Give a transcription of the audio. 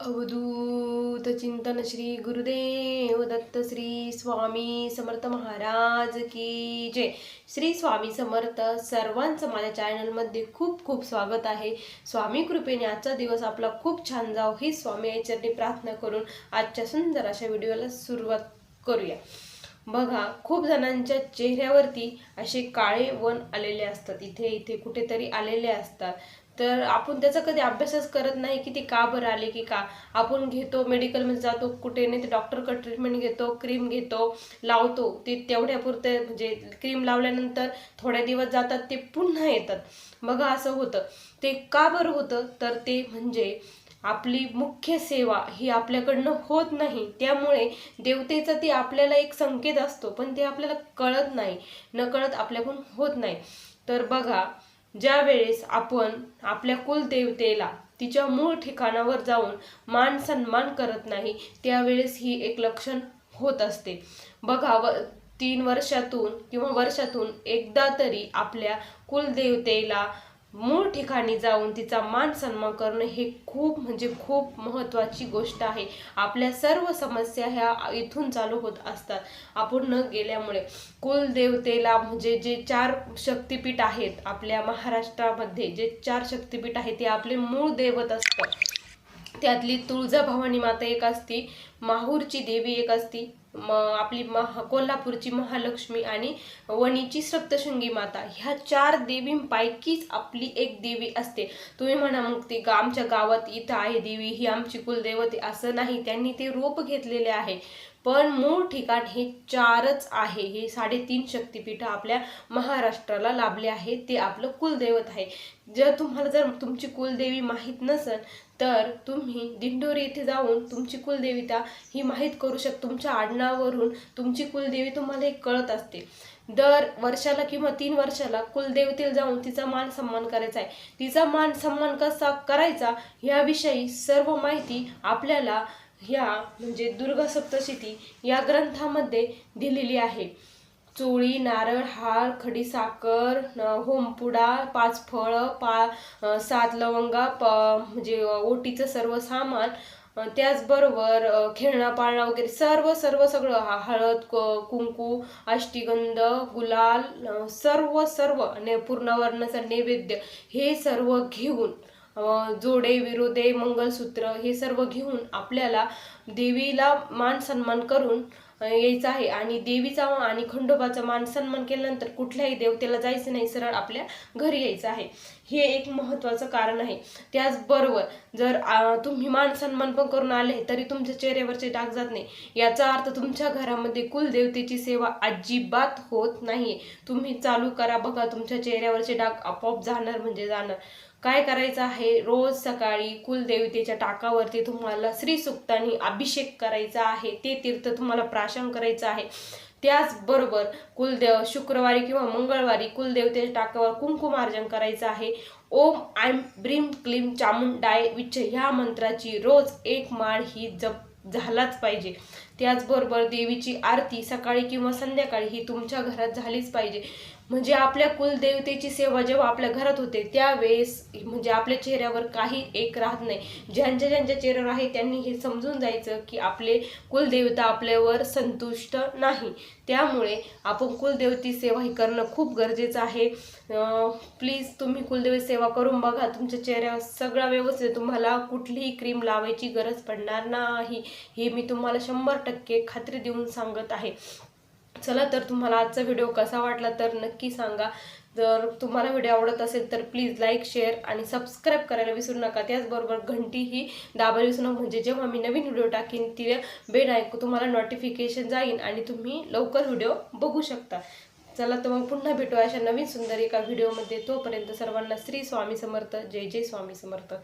अवधूत चिंतन श्री गुरुदेव दत्त श्री स्वामी समर्थ महाराज की जय. श्री स्वामी समर्थ सर्वांचं माझ्या चॅनलमध्ये खूप खूप स्वागत आहे. स्वामी कृपेने आजचा दिवस आपला खूप छान जाव ही स्वामी याच्याने प्रार्थना करून आजच्या सुंदर अशा व्हिडिओला सुरुवात करूया. बघा खूप जणांच्या चेहऱ्यावरती असे काळे वन आलेले असतात इथे इथे कुठेतरी आलेले असतात. तर आपण त्याचा कधी अभ्यासच करत नाही की ते का बरं आले की का? आपण घेतो मेडिकलमध्ये जातो कुठे नाही ते डॉक्टरकडे ट्रीटमेंट घेतो क्रीम घेतो लावतो. ते तेवढ्यापुरते म्हणजे क्रीम लावल्यानंतर थोड्या दिवस जातात ते पुन्हा येतात. बघा असं होतं. ते का बरं होतं? तर ते म्हणजे आपली मुख्य सेवा ही आपल्याकडनं होत नाही. त्यामुळे देवतेचा ती आपल्याला एक संकेत असतो पण ते आपल्याला कळत नाही. नकळत आपल्याकडून होत नाही. तर बघा ज्या वेळेस आपण आपल्या कुलदेवतेला तिच्या मूळ ठिकाणावर जाऊन मान सन्मान करत नाही त्यावेळेस ही एक लक्षण होत असते. बघा व तीन वर्षातून किंवा वर्षातून एकदा तरी आपल्या कुलदेवतेला मूळ ठिकाणी जाऊन तिचा मान सन्मान करणं हे खूप म्हणजे खूप महत्त्वाची गोष्ट आहे. आपल्या सर्व समस्या ह्या इथून चालू होत असतात. आपण न गेल्यामुळे कुलदेवतेला म्हणजे जे चार शक्तिपीठ आहेत आपल्या महाराष्ट्रामध्ये जे चार शक्तिपीठ आहेत ते आपले मूळ दैवत असतं. त्यातली तुळजाभवानी माता एक असती माहूरची देवी एक असती म आपली महा कोल्हापूरची महालक्ष्मी आणि वणीची सप्तशृंगी माता. ह्या चार देवींपैकीच आपली एक देवी असते. तुम्ही म्हणा मग ती आमच्या गावात इथं आहे देवी ही आमची कुलदैवते असं नाही. त्यांनी ते रूप घेतलेले आहे. पण मूळ ठिकाण हे चारच आहे. हे साडेतीन शक्तिपीठ आपल्या महाराष्ट्राला लाभले आहे ते आपलं कुलदैवत आहे. जर तुम्हाला जर तुमची कुलदेवी माहीत नसेल तर तुम्ही दिंडोरी येथे जाऊन तुमची कुलदेविता ही माहीत करू शक तुमच्या आडनावरून तुमची कुलदेवी तुम्हाला एक कळत असते. दर वर्षाला किंवा तीन वर्षाला कुलदेवतेला जाऊन तिचा मान सन्मान करायचा आहे. तिचा मान सन्मान कसा करायचा याविषयी सर्व माहिती आपल्याला ह्या म्हणजे दुर्गा सप्तशती या ग्रंथामध्ये दिलेली आहे. चोळी नारळ हार खडी साखर होमपुडा पाच फळं पा सात लवंगा प म्हणजे ओटीचं सर्व सामान त्याचबरोबर खेळणा पाळणा वगैरे सर्व सर्व सगळं हळद कुंकू अष्टीगंध गुलाल सर्व सर्व ने पूर्णवर्णाचा नैवेद्य हे सर्व घेऊन जोडे विरोधे मंगलसूत्र हे सर्व घेऊन आपल्याला देवीला मान सन्मान करून यायचं आहे. आणि देवीचा आणि खंडोबाचा मान सन्मान केल्यानंतर कुठल्याही देवतेला जायचं नाही सरळ आपल्या घरी यायचं आहे. हे एक महत्त्वाचं कारण आहे. त्याचबरोबर जर तुम्ही मान सन्मान पण करून आले तरी तुमच्या चेहऱ्यावरचे डाग जात नाही. याचा अर्थ तुमच्या घरामध्ये कुलदेवतेची सेवा अजिबात होत नाही तुम्ही चालू करा बघा तुमच्या चेहऱ्यावरचे डाग आपोआप जाणार म्हणजे जाणार. काय करायचं आहे? रोज सकाळी कुलदेवतेच्या टाकावरती तुम्हाला श्रीसुक्तांनी अभिषेक करायचा आहे. ते तीर्थ तुम्हाला प्राशन करायचं आहे. त्याचबरोबर कुलदेव शुक्रवारी किंवा मंगळवारी कुलदेवतेच्या टाकावर कुंकुमार्जन करायचं आहे. ओम आयम ब्रीम क्लीम चामुंडाय विच्छ ह्या मंत्राची रोज एक माळ ही जप झालाच पाहिजे. त्याचबरोबर देवीची आरती सकाळी किंवा संध्याकाळी ही तुमच्या घरात झालीच पाहिजे. म्हणजे आपल्या कुलदेवतेची सेवा जेव्हा आपल्या घरात होते त्यावेळेस म्हणजे आपल्या चेहऱ्यावर काही एक राहत नाही. ज्यांच्या ज्यांच्या चेहऱ्यावर आहे त्यांनी हे समजून जायचं की आपले कुलदेवता आपल्यावर संतुष्ट नाही. त्यामुळे आपण कुलदेवती सेवा ही करणं खूप गरजेचं आहे. प्लीज तुम्ही कुलदेवी सेवा करून बघा. तुमच्या चेहऱ्यावर सगळा व्यवस्थित तुम्हाला कुठलीही क्रीम लावायची गरज पडणार नाही. हे मी तुम्हाला शंभर टक्के खात्री देऊन सांगत आहे. चला तर तुम्हाला आजचा व्हिडिओ कसा वाटला तर नक्की सांगा. जर तुम्हाला व्हिडिओ आवडत असेल तर प्लीज लाईक शेअर आणि सबस्क्राईब करायला विसरू नका. त्याचबरोबर घंटी ही दाबायला विसरू नका. म्हणजे जेव्हा मी नवीन व्हिडिओ टाकीन ती बेल ऐकू तुम्हाला नोटिफिकेशन जाईल आणि तुम्ही लवकर व्हिडिओ बघू शकता. चला तर मग पुन्हा भेटू अशा नवीन सुंदर एका व्हिडिओमध्ये तोपर्यंत सर्वांना श्री स्वामी समर्थ. जय जय स्वामी समर्थ.